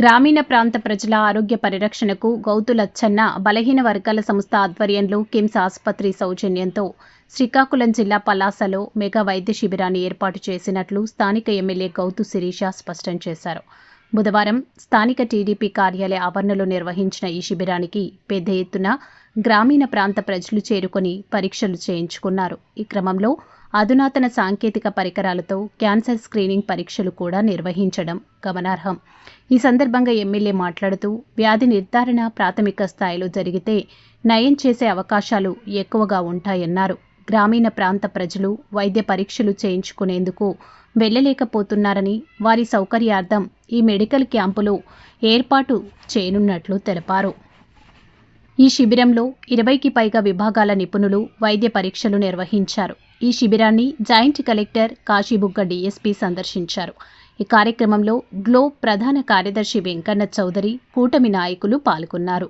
గ్రామీణ ప్రాంత ప్రజల ఆరోగ్య పరిరక్షణకు గౌతు లచ్చన్న బలహీన వర్గాల సంస్థ ఆధ్వర్యంలో కిమ్స్ ఆసుపత్రి సౌజన్యంతో శ్రీకాకుళం జిల్లా పలాసలో మెగా వైద్య శిబిరాన్ని ఏర్పాటు చేసినట్లు స్థానిక ఎమ్మెల్యే గౌతు శిరీష స్పష్టం చేశారు. బుధవారం స్థానిక టీడీపీ కార్యాలయ ఆవరణలో నిర్వహించిన ఈ శిబిరానికి పెద్ద ఎత్తున గ్రామీణ ప్రాంత ప్రజలు చేరుకొని పరీక్షలు చేయించుకున్నారు. ఈ క్రమంలో అధునాతన సాంకేతిక పరికరాలతో క్యాన్సర్ స్క్రీనింగ్ పరీక్షలు కూడా నిర్వహించడం గమనార్హం. ఈ సందర్భంగా ఎమ్మెల్యే మాట్లాడుతూ వ్యాధి నిర్ధారణ ప్రాథమిక స్థాయిలో జరిగితే నయం చేసే అవకాశాలు ఎక్కువగా ఉంటాయన్నారు. గ్రామీణ ప్రాంత ప్రజలు వైద్య పరీక్షలు చేయించుకునేందుకు వెళ్ళలేకపోతున్నారని వారి సౌకర్యార్థం ఈ మెడికల్ క్యాంపులు ఏర్పాటు చేయనున్నట్లు తెలిపారు. ఈ శిబిరంలో ఇరవైకి పైగా విభాగాల నిపుణులు వైద్య పరీక్షలు నిర్వహించారు. ఈ శిబిరాన్ని జాయింట్ కలెక్టర్ కాశీబుగ్గ డీఎస్పీ సందర్శించారు. ఈ కార్యక్రమంలో గ్లో ప్రధాన కార్యదర్శి వెంకన్న చౌదరి కూటమి నాయకులు పాల్గొన్నారు.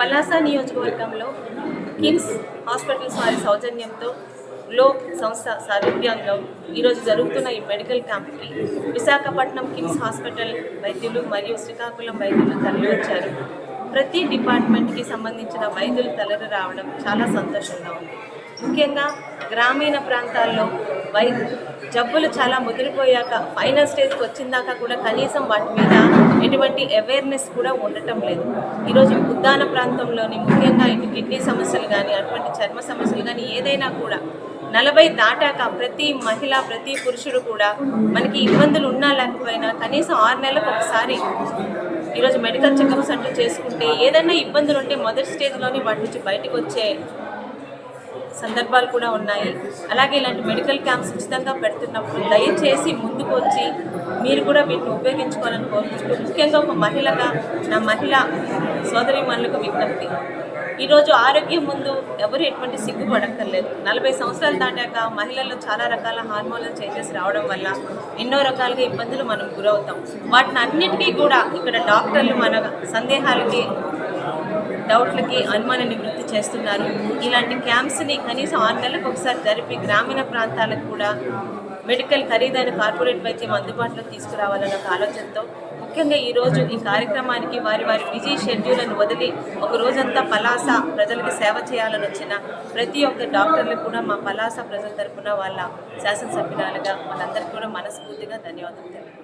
పలాస నియోజకవర్గంలో కిమ్స్ హాస్పిటల్స్ వారి సౌజన్యంతో లో సంస్థ సారథ్యంలో ఈరోజు జరుగుతున్న ఈ మెడికల్ క్యాంప్కి విశాఖపట్నం కిమ్స్ హాస్పిటల్ వైద్యులు మరియు శ్రీకాకుళం వైద్యులు తరలివచ్చారు. ప్రతి డిపార్ట్మెంట్కి సంబంధించిన వైద్యులు తలరి రావడం చాలా సంతోషంగా ఉంది. ముఖ్యంగా గ్రామీణ ప్రాంతాల్లో వై జబ్బులు చాలా ముదిరిపోయాక ఫైనల్ స్టేజ్కి వచ్చిందాక కూడా కనీసం వాటి మీద ఎటువంటి అవేర్నెస్ కూడా ఉండటం లేదు. ఈరోజు ఉద్దాన ప్రాంతంలోని ముఖ్యంగా ఇటు కిడ్నీ సమస్యలు కానీ అటువంటి చర్మ సమస్యలు కానీ ఏదైనా కూడా నలభై దాటాక ప్రతి మహిళ ప్రతి పురుషుడు కూడా మనకి ఇబ్బందులు ఉన్నా లేకపోయినా కనీసం ఆరు నెలలకు ఒకసారి ఈరోజు మెడికల్ చెకప్స్ అంటూ చేసుకుంటే ఏదైనా ఇబ్బందులు ఉంటే మొదటి స్టేజ్లోని వాటి నుంచి బయటకు వచ్చే సందర్భాలు కూడా ఉన్నాయి. అలాగే ఇలాంటి మెడికల్ క్యాంప్స్ ఉచితంగా పెడుతున్నప్పుడు దయచేసి ముందుకు వచ్చి మీరు కూడా వీటిని ఉపయోగించుకోవాలని కోరుకుంటూ ముఖ్యంగా ఒక మహిళగా నా మహిళ సోదరి మనులకు విజ్ఞప్తి ఈరోజు ఆరోగ్యం ముందు ఎవరు ఎటువంటి సిగ్గుపడక్కర్లేదు. నలభై సంవత్సరాలు దాటాక మహిళల్లో చాలా రకాల హార్మోనల్ చేంజెస్ రావడం వల్ల ఎన్నో రకాలుగా ఇబ్బందులు మనం గురవుతాం. వాటిని అన్నిటికీ కూడా ఇక్కడ డాక్టర్లు మన సందేహాలకి డౌట్లకి అనుమాన నివృత్తి చేస్తున్నారు. ఇలాంటి క్యాంప్స్ని కనీసం ఆరు నెలలకు ఒకసారి జరిపి గ్రామీణ ప్రాంతాలకు కూడా మెడికల్ ఖరీదైన కార్పొరేట్ వైద్యం అందుబాటులో తీసుకురావాలన్న ఒక ఆలోచనతో ముఖ్యంగా ఈరోజు ఈ కార్యక్రమానికి వారి వారి బిజీ షెడ్యూల్ను వదిలి ఒక రోజంతా పలాస ప్రజలకు సేవ చేయాలని వచ్చిన ప్రతి ఒక్క డాక్టర్లు కూడా మా పలాస ప్రజల తరఫున వాళ్ళ శాసనసభ్యురాలుగా వాళ్ళందరికీ కూడా మనస్ఫూర్తిగా ధన్యవాదాలు